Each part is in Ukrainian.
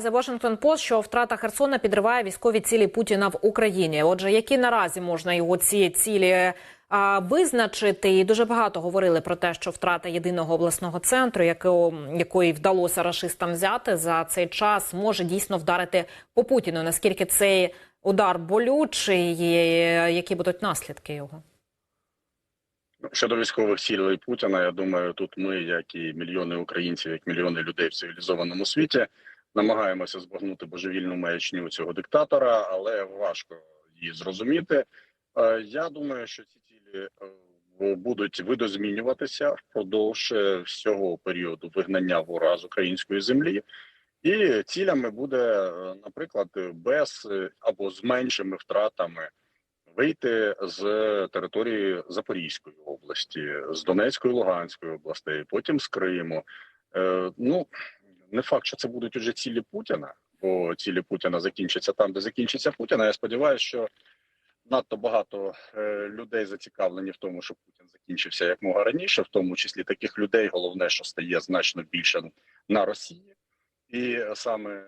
The Washington Post, що втрата Херсона підриває військові цілі Путіна в Україні. Отже, які наразі можна його ці цілі а, визначити? І дуже багато говорили про те, що втрата єдиного обласного центру, якого, якої вдалося рашистам взяти за цей час, може дійсно вдарити по Путіну. Наскільки цей удар болючий, і які будуть наслідки його? Щодо військових цілей Путіна, я думаю, тут ми, як і мільйони українців, як мільйони людей в цивілізованому світі, намагаємося збагнути божевільну маячню цього диктатора, але важко її зрозуміти. Е, Я думаю, що ці цілі е, будуть видозмінюватися впродовж е, всього періоду вигнання ворога з української землі. І цілями буде, наприклад, без або з меншими втратами вийти з території Запорізької області, з Донецької, Луганської областей, потім з Криму. Ну не факт, що це будуть уже цілі Путіна, бо цілі Путіна закінчаться там, де закінчиться Путіна. Я сподіваюся, що надто багато е, людей зацікавлені в тому, щоб Путін закінчився якмога раніше, в тому числі таких людей. Головне, що стає значно більше на Росії, і саме е,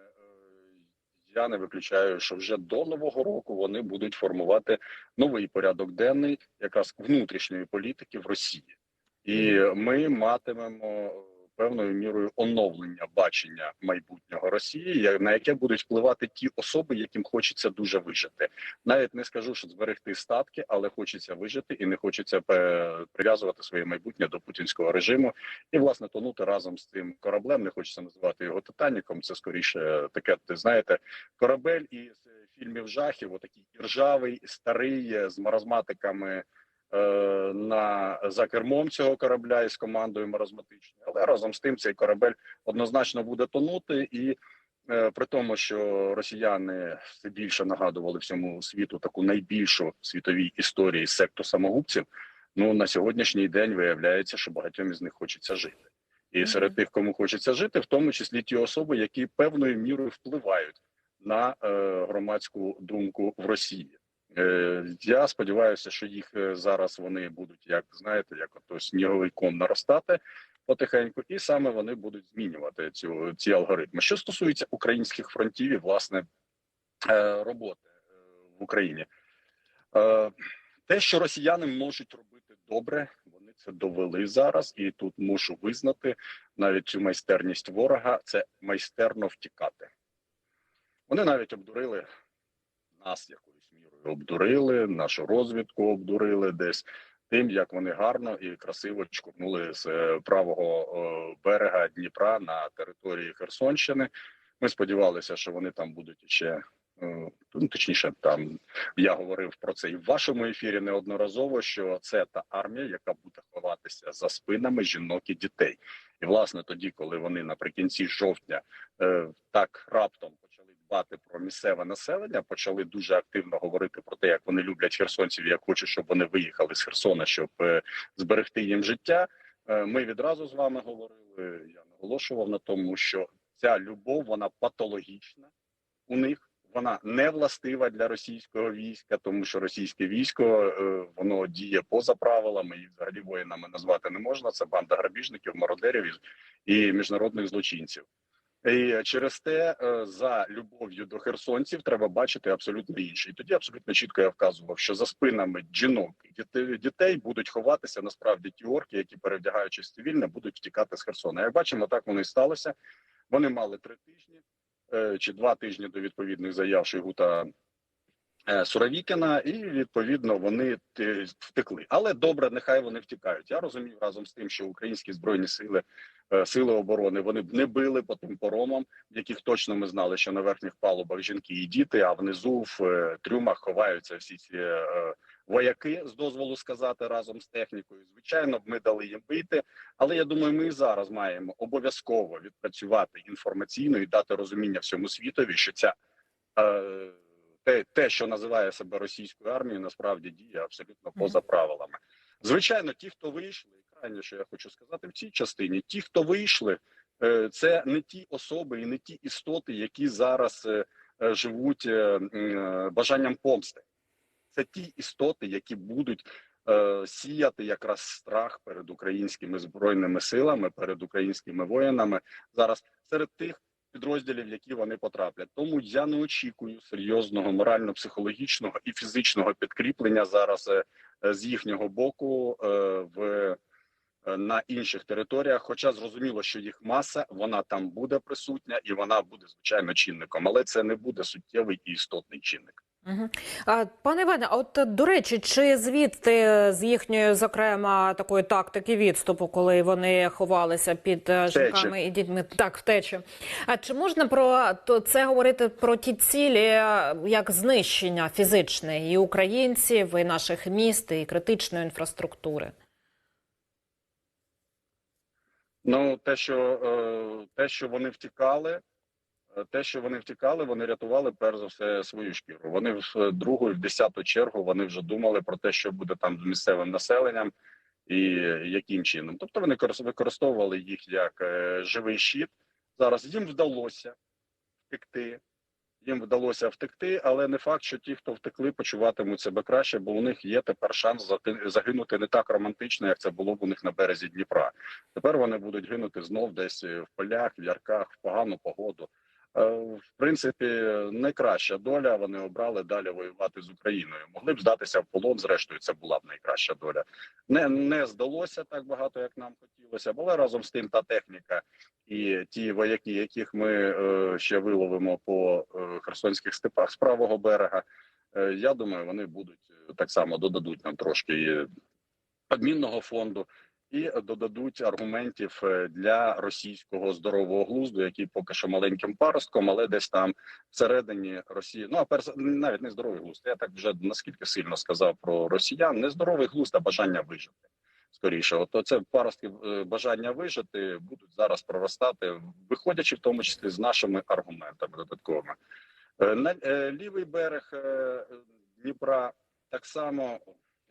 я не виключаю, що вже до нового року вони будуть формувати новий порядок денний, якраз внутрішньої політики в Росії, і ми матимемо певною мірою оновлення бачення майбутнього Росії, на яке будуть впливати ті особи, яким хочеться дуже вижити. Навіть не скажу, що зберегти статки, але хочеться вижити і не хочеться прив'язувати своє майбутнє до путінського режиму і власне тонути разом з цим кораблем. Не хочеться називати його Титаніком. Це скоріше таке, ти знаєте, корабель із фільмів жахів, отакий іржавий, старий е, з маразматиками е, на за кермом цього корабля із командою маразматичною. Але разом з тим цей корабель однозначно буде тонути і. е, При тому, що росіяни все більше нагадували всьому світу таку найбільшу світовій історії секту самогубців. Ну на сьогоднішній день виявляється, що багатьом із них хочеться жити, і серед тих, кому хочеться жити, в тому числі ті особи, які певною мірою впливають на е, громадську думку в Росії. Е, я сподіваюся, що їх е, зараз вони будуть, як знаєте, як ото сніговий ком наростати потихеньку, і саме вони будуть змінювати цю ці алгоритми. Що стосується українських фронтів і власне е, роботи в Україні, те, що росіяни можуть робити добре, вони це довели зараз, і тут мушу визнати навіть цю майстерність ворога це майстерно втікати. Вони навіть обдурили нас мірою, обдурили нашу розвідку, обдурили десь тим, як вони гарно і красиво чкурнули з е, правого берега Дніпра на території Херсонщини. Ми сподівалися, що вони там будуть ще. е, Ну, точніше, там я говорив про це і в вашому ефірі неодноразово. Що це та армія, яка буде ховатися за спинами жінок і дітей. І власне тоді, коли вони наприкінці жовтня е, так раптом почали дбати про місцеве населення, почали дуже активно говорити про те, як вони люблять херсонців, як хочуть, щоб вони виїхали з Херсона, щоб е, зберегти їм життя. Е, ми відразу з вами говорили. Я наголошував на тому, що ця любов вона патологічна у них. Вона не властива для російського війська, тому що російське військо е, воно діє поза правилами, і взагалі воїнами назвати не можна. Це банда грабіжників, мародерів і міжнародних злочинців. І через те е, за любов'ю до херсонців треба бачити абсолютно інше. І тоді абсолютно чітко я вказував, що за спинами жінок і дітей, будуть ховатися насправді ті орки, які перевдягаючись цивільне, будуть втікати з Херсона. Як бачимо, так воно і сталося. Вони мали три тижні е, чи два тижні до відповідних заяв Шойгу та е, Суровікіна, і відповідно вони е, втекли. Але добре, нехай вони втікають. Я розумію разом з тим, що українські збройні сили, е, сили оборони вони б не били по тим поромам, яких точно ми знали, що на верхніх палубах жінки і діти, а внизу в е, трюмах ховаються всі ці е, вояки з дозволу сказати разом з технікою. Звичайно, б ми дали їм вийти. Але я думаю, ми і зараз маємо обов'язково відпрацювати інформаційно і дати розуміння всьому світові, що ця е, те, те, що називає себе російською армією, насправді діє абсолютно поза правилами. Звичайно, ті, хто вийшли, і крайне, що я хочу сказати в цій частині, ті, хто вийшли, е, це не ті особи і не ті істоти, які зараз е, е, живуть бажанням помсти. Це ті істоти, які будуть сіяти якраз страх перед українськими збройними силами, перед українськими воїнами зараз серед тих підрозділів, в які вони потраплять. Тому я не очікую серйозного морально-психологічного і фізичного підкріплення зараз е, з їхнього боку е, в е, на інших територіях. Хоча зрозуміло, що їх маса вона там буде присутня і вона буде звичайно чинником, але це не буде суттєвий і істотний чинник. Угу. Пане Іване, а от до речі, чи звідти з їхньої, зокрема, такої тактики відступу, коли вони ховалися під е, жінками і дітьми, так втечі. А чи можна про то це говорити про ті цілі, е, як знищення фізичне і українців, і наших міст, і критичної інфраструктури? Ну, те, що е, те, що вони втікали, те, що вони втікали, вони рятували перш за все свою шкіру. Вони в е, другу, в десяту чергу вони вже думали про те, що буде там з місцевим населенням і яким чином. Тобто вони корис- використовували їх як е, живий щит. Зараз їм вдалося втекти. Їм вдалося втекти, але не факт, що ті, хто втекли, почуватимуть себе краще, бо у них є тепер шанс загинути не так романтично, як це було б у них на березі Дніпра. Тепер вони будуть гинути знов десь в полях, в ярках, в погану погоду. Е, В принципі, найкраща доля. Вони обрали далі воювати з Україною. Могли б здатися в полон. Зрештою, це була б найкраща доля. Не, не здалося так багато, як нам хотілося, але разом з тим та техніка і ті вояки, яких ми е, ще виловимо по е, херсонських степах з правого берега. Я думаю, вони будуть так само додадуть нам трошки і адмінного фонду і додадуть аргументів е, для російського здорового глузду, який поки що маленьким паростком, але десь там всередині Росії. Ну а перш навіть не здоровий глузд. Я так вже наскільки сильно сказав про росіян. Не здоровий глузд, а бажання вижити. Скоріше, от це паростки е, бажання вижити будуть зараз проростати, виходячи в тому числі з нашими аргументами додатковими. Е, На лівий берег Дніпра так само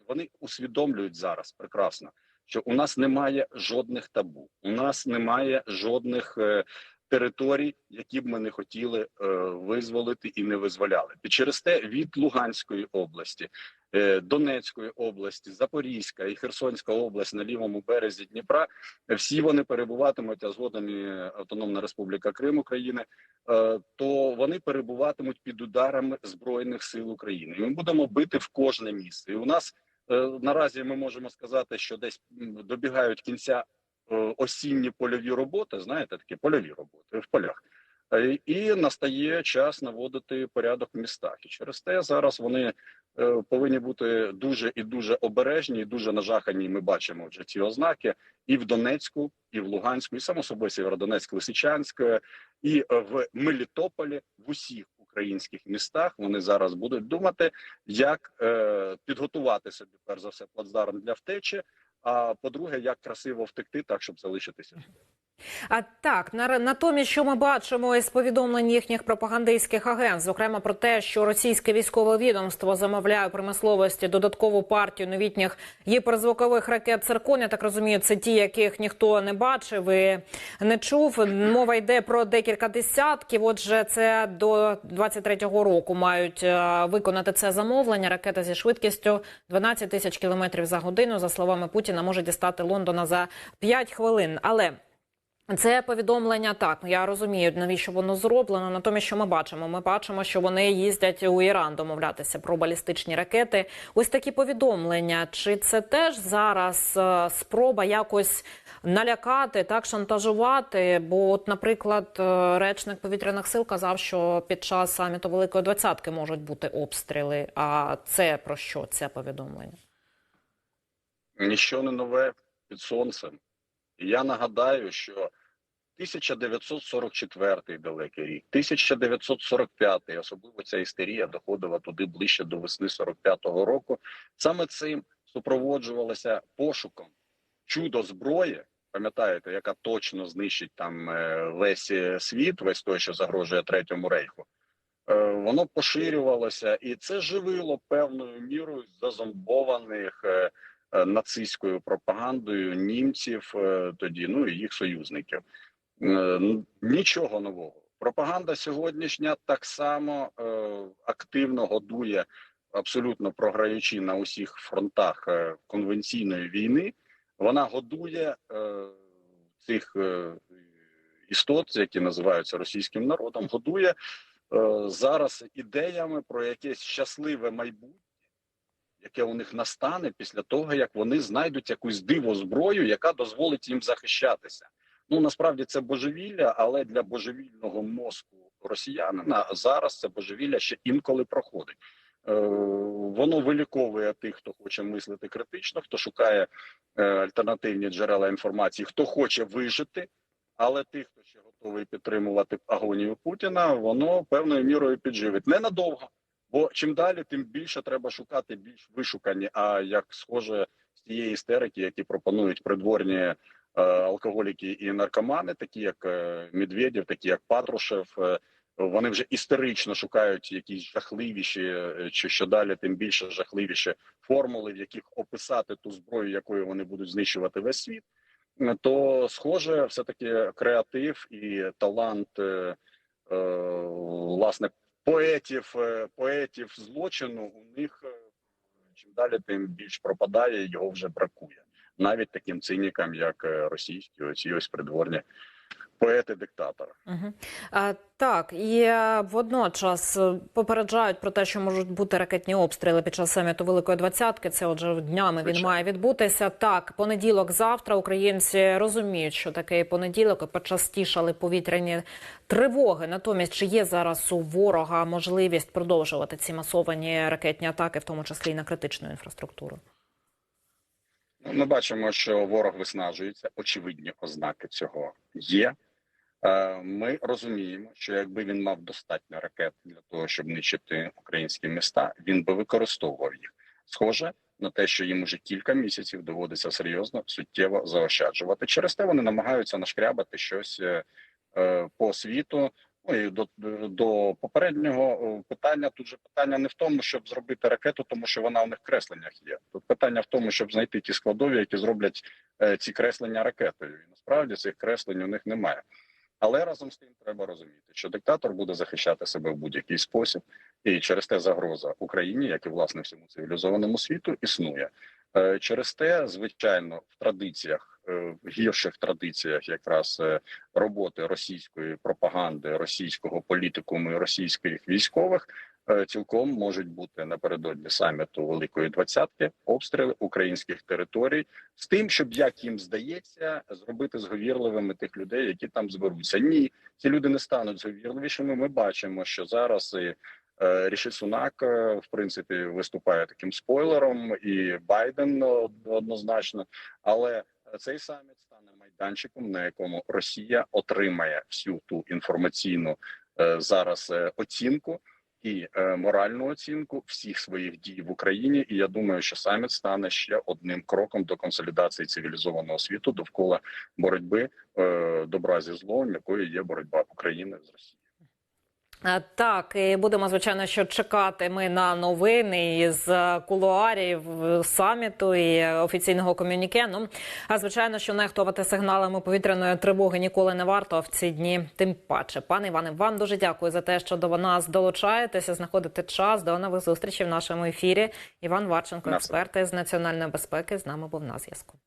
вони усвідомлюють зараз прекрасно, що у нас немає жодних табу, у нас немає жодних е, територій, які б ми не хотіли е, визволити і не визволяли. І через те від Луганської області, е, Донецької області, Запорізька і Херсонська область на лівому березі Дніпра, всі вони перебуватимуть, а згодом і Автономна Республіка Крим України, е, то вони перебуватимуть під ударами збройних сил України. І ми будемо бити в кожне місце. І у нас наразі ми можемо сказати, що десь добігають кінця е, осінні польові роботи. Знаєте, такі польові роботи в полях. Е, І настає час наводити порядок в містах. І через те зараз вони е, повинні бути дуже і дуже обережні, і дуже нажахані. Ми бачимо вже ці ознаки і в Донецьку, і в Луганську, і само собою Сєвєродонецьк, Лисичанськ, е, і е, в Мелітополі, в усіх українських містах вони зараз будуть думати, як е, підготувати собі перш за все плацдарм для втечі. А по-друге, як красиво втекти, так щоб залишитися. А так на натомість, що ми бачимо із повідомлень їхніх пропагандистських агентств, зокрема про те, що російське військове відомство замовляє промисловості додаткову партію новітніх гіперзвукових ракет «Циркон». Я так розумію, це ті, яких ніхто не бачив і не чув. Мова йде про декілька десятків. Отже, це до 23-го року мають е, виконати це замовлення. Ракета зі швидкістю 12 тисяч кілометрів за годину. За словами Путіна, може дістати Лондона за 5 хвилин. Але це повідомлення так. Я розумію, навіщо воно зроблено. Натомість, що ми бачимо? Ми бачимо, що вони їздять у Іран домовлятися про балістичні ракети. Ось такі повідомлення. Чи це теж зараз е, спроба якось налякати, так шантажувати? Бо, от, наприклад, е, речник повітряних сил казав, що під час саміту Великої двадцятки можуть бути обстріли. А це про що це повідомлення? Ніщо не нове під сонцем. І я нагадаю, що 1944 далекий рік, 1945, особливо ця істерія доходила туди ближче до весни 45-го року. Саме цим супроводжувалося пошуком чудо зброї. Пам'ятаєте, яка точно знищить там е, весь е, світ, весь той, що загрожує третьому рейху. Е, Воно поширювалося, і це живило певною мірою зазомбованих нацистською пропагандою німців е, тоді, ну і їх союзників. Е, Нічого нового. Пропаганда сьогоднішня так само е, активно годує, абсолютно програючи на усіх фронтах е, конвенційної війни. Вона годує е, цих е, істот, які називаються російським народом, годує е, зараз ідеями про якесь щасливе майбутнє, яке у них настане після того, як вони знайдуть якусь диво зброю, яка дозволить їм захищатися. Ну насправді це божевілля, але для божевільного мозку росіянина зараз це божевілля ще інколи проходить. Е, Воно виліковує тих, хто хоче мислити критично, хто шукає е, альтернативні джерела інформації, хто хоче вижити, але тих, хто ще готовий підтримувати агонію Путіна, воно певною мірою підживить ненадовго. Бо чим далі, тим більше треба шукати більш вишукані. А як схоже з тієї істерики, які пропонують придворні е, алкоголіки і наркомани, такі як е, Медведєв, такі як Патрушев. е, вони вже історично шукають якісь жахливіші, е, чи що далі, тим більше жахливіші формули, в яких описати ту зброю, якою вони будуть знищувати весь світ. То схоже, все таки креатив і талант е, е, власне поетів, е, поетів злочину у них е, чим далі, тим більш пропадає, його вже бракує. Навіть таким цинікам, як е, російські, оці ось придворні поети-диктатори. Угу. А, так, і е, водночас е, попереджають про те, що можуть бути ракетні обстріли під час саміту Великої Двадцятки. Це отже днями він має відбутися. Так, понеділок, завтра українці розуміють, що таке понеділок і почастішали повітряні тривоги. Натомість, чи є зараз у ворога можливість продовжувати ці масовані ракетні атаки, в тому числі і на критичну інфраструктуру? Ми бачимо, що ворог виснажується. Очевидні ознаки цього є. Е, Ми розуміємо, що якби він мав достатньо ракет для того, щоб нищити українські міста, він би використовував їх. Схоже на те, що їм уже кілька місяців доводиться серйозно суттєво заощаджувати. Через те вони намагаються нашкрябати щось е, е, по світу. Ну і до, до попереднього е, питання тут же питання не в тому, щоб зробити ракету, тому що вона у них в кресленнях є. Тут питання в тому, щоб знайти ті складові, які зроблять е, ці креслення ракетою. І насправді цих креслень у них немає. Але разом з тим треба розуміти, що диктатор буде захищати себе в будь-який спосіб, і через те загроза Україні, як і власне всьому цивілізованому світу, існує. Е, Через те, звичайно, в традиціях, е, в гірших традиціях, якраз е, роботи російської пропаганди, російського політикуму і російських військових. Цілком можуть бути напередодні саміту Великої Двадцятки обстріли українських територій з тим, щоб як їм здається, зробити зговірливими тих людей, які там зберуться. Ні, ці люди не стануть зговірливішими. Ми бачимо, що зараз і Ріші Сунак е, в принципі виступає таким спойлером, і Байден однозначно. Але цей саміт стане майданчиком, на якому Росія отримає всю ту інформаційну е, зараз е, оцінку. І е, моральну оцінку всіх своїх дій в Україні, і я думаю, що саміт стане ще одним кроком до консолідації цивілізованого світу довкола боротьби е, добра зі злом, якою є боротьба України з Росією. Е, Так, і будемо звичайно, що чекати ми на новини із е, кулуарів е, саміту і офіційного комюніке. Ну а звичайно, що нехтувати сигналами повітряної тривоги ніколи не варто а в ці дні. Тим паче, пане Іване, вам дуже дякую за те, що до нас долучаєтеся, знаходите час. До нових зустрічей в нашому ефірі. Іван Варченко, експерт з національної безпеки, з нами був на зв'язку.